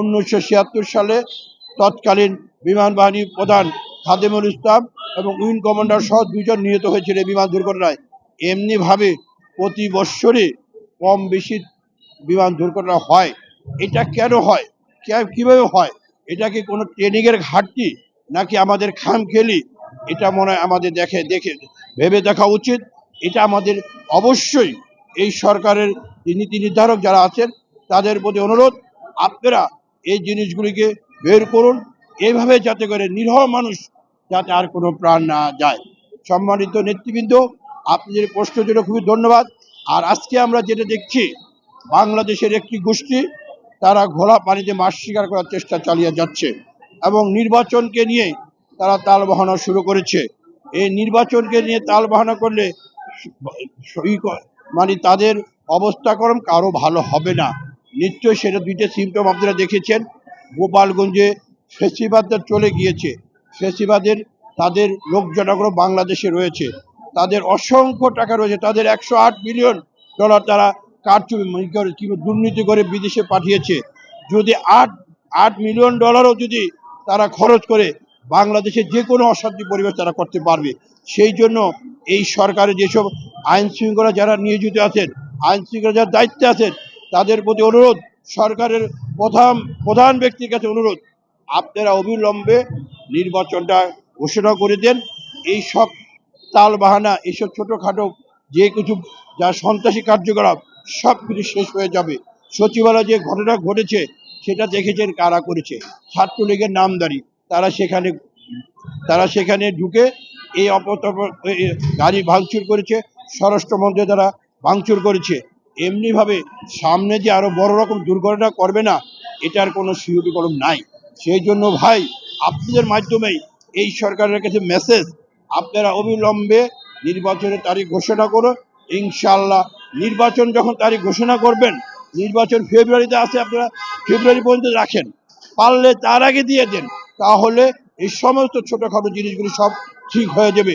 উনিশশো ছিয়াত্তর সালে তৎকালীন বিমান বাহিনী প্রধান খাদেমুল ইসলাম এবং উইং কমান্ডার সহ দুজন নিহত হয়েছিল বিমান দুর্ঘটনায়। এমনিভাবে প্রতি বৎসরে কম বেশি বিমান দুর্ঘটনা হয়। এটা কেন হয়? কীভাবে হয়? এটা কি কোনো ট্রেনিংয়ের ঘাটতি নাকি আমাদের খামখেলি এটা মনে হয় আমাদের দেখে দেখে, ভেবে দেখা উচিত। এটা আমাদের অবশ্যই এই সরকারের নীতি নির্ধারক যারা আছেন, তাদের প্রতি অনুরোধ। আপনারা এই জিনিসগুলিকে বের করুন। এইভাবে যাতে করে নিরহ মানুষ যাতে আর কোনো প্রাণ না যায়। সম্মানিত নেতৃবৃন্দ, আপনাদের প্রশ্নের জন্য খুবই ধন্যবাদ। আর আজকে আমরা যেটা দেখছি, বাংলাদেশের একটি গোষ্ঠী, তারা ঘোলা পানিতে মাছ শিকার করার চেষ্টা চালিয়ে যাচ্ছে এবং নির্বাচনকে নিয়ে তারা তাল বাহানো শুরু করেছে। এই নির্বাচনকে নিয়ে তাল বাহানা করলে মানে তাদের অবস্থাক্রম কারও ভালো হবে না। নিশ্চয়ই সেটা দুইটা সিমটম আপনারা দেখেছেন। গোপালগঞ্জে ফেসিবাদটা চলে গিয়েছে। ফেসিবাদের তাদের লোক জনগণ বাংলাদেশে রয়েছে। তাদের অসংখ্য টাকা রয়েছে। তাদের একশো আট মিলিয়ন ডলার তারা কারচুপি করে কি দুর্নীতি করে বিদেশে পাঠিয়েছে। যদি আট আট মিলিয়ন ডলারও যদি তারা খরচ করে, বাংলাদেশে যে কোনো অশান্তি পরিবেশ তারা করতে পারবে। সেই জন্য এই সরকারের যেসব আইন শৃঙ্খলা যারা নিয়োজিত আছেন আইন শৃঙ্খলা যারা দায়িত্বে আছেন তাদের প্রতি অনুরোধ, সরকারের প্রধান প্রধান ব্যক্তির কাছে অনুরোধ, আপনারা অবিলম্বে নির্বাচনটা ঘোষণা করে দেন। এই সব তাল বাহানা এইসব ছোটোখাটো যে কিছু যা সন্ত্রাসী কার্যকলাপ, সব কিছু শেষ হয়ে যাবে। সচিবালয়ে যে ঘটনা ঘটেছে, সেটা দেখেছেন কারা করেছে। ছাত্রলীগের নামদারি, তারা সেখানে তারা সেখানে ঢুকে এই এ- গাড়ি ভাঙচুর করেছে। স্বরাষ্ট্রমন্ত্রী তারা ভাঙচুর করেছে। এমনিভাবে সামনে যে আরও বড় রকম দুর্ঘটনা করবে না, এটার কোনো সিউটি কলম নাই। সেই জন্য ভাই, আপনাদের মাধ্যমেই এই সরকারের কাছে মেসেজ আপনারা অবিলম্বে নির্বাচনের তারিখ ঘোষণা করুন। ইনশাল্লাহ নির্বাচন যখন তারিখ ঘোষণা করবেন, নির্বাচন ফেব্রুয়ারিতে আছে আপনারা, ফেব্রুয়ারি পর্যন্ত রাখেন। পারলে তার আগে দিয়ে দেন, তাহলে এই সমস্ত ছোটখাটো জিনিসগুলি সব ঠিক হয়ে যাবে।